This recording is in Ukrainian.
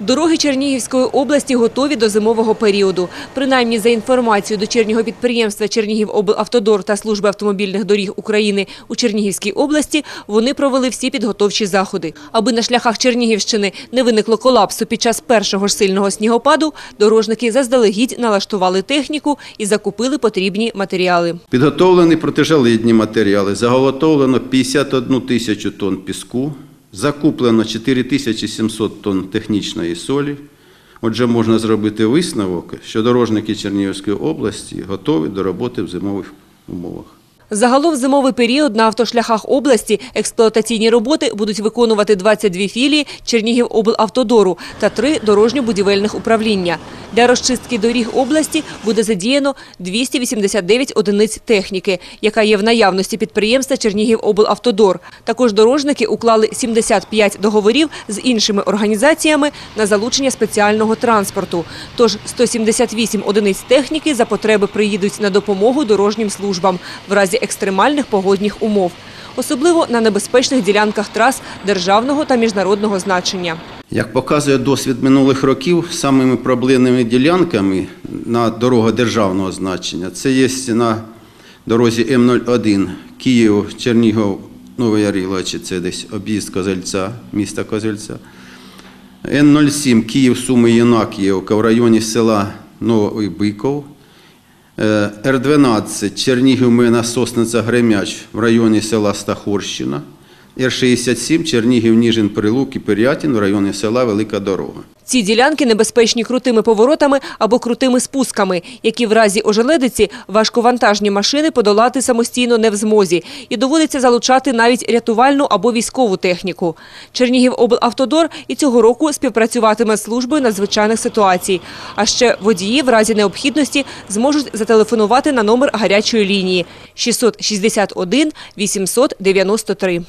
Дороги Чернігівської області готові до зимового періоду. Принаймні, за інформацією дочірнього підприємства «Чернігівоблавтодор» та Служби автомобільних доріг України у Чернігівській області, вони провели всі підготовчі заходи. Аби на шляхах Чернігівщини не виникло колапсу під час першого ж сильного снігопаду, дорожники заздалегідь налаштували техніку і закупили потрібні матеріали. Підготовлені протижаледні матеріали. Заготовлено 51 тисячу тонн піску, закуплено 4700 тонн технічної солі. Отже, можна зробити висновок, що дорожники Чернігівської області готові до роботи в зимових умовах. Загалом в зимовий період на автошляхах області експлуатаційні роботи будуть виконувати 22 філії Чернігівоблавтодору та три дорожньо-будівельних управління. Для розчистки доріг області буде задіяно 289 одиниць техніки, яка є в наявності підприємства Чернігівоблавтодор. Також дорожники уклали 75 договорів з іншими організаціями на залучення спеціального транспорту. Тож 178 одиниць техніки за потреби приїдуть на допомогу дорожнім службам в разі екстремальних погодних умов, особливо на небезпечних ділянках трас державного та міжнародного значення. Як показує досвід минулих років, самими проблемними ділянками на дорогах державного значення це є на дорозі М01 Київ, Чернігов, Новий Ярилович, це десь об'їзд Козельця, міста Козельця. Н07 Київ, Суми, Єнакіївка в районі села Новий Биков. Е, Р12 Чернігів, Мина, Сосниця, Гремяч в районі села Стахорщина. Р67 Чернігів, Ніжин, Прилук і Пирятин в районі села Велика Дорога. Ці ділянки небезпечні крутими поворотами або крутими спусками, які в разі ожеледиці важковантажні машини подолати самостійно не в змозі. І доводиться залучати навіть рятувальну або військову техніку. Чернігівоблавтодор і цього року співпрацюватиме з службою надзвичайних ситуацій. А ще водії в разі необхідності зможуть зателефонувати на номер гарячої лінії 661 893.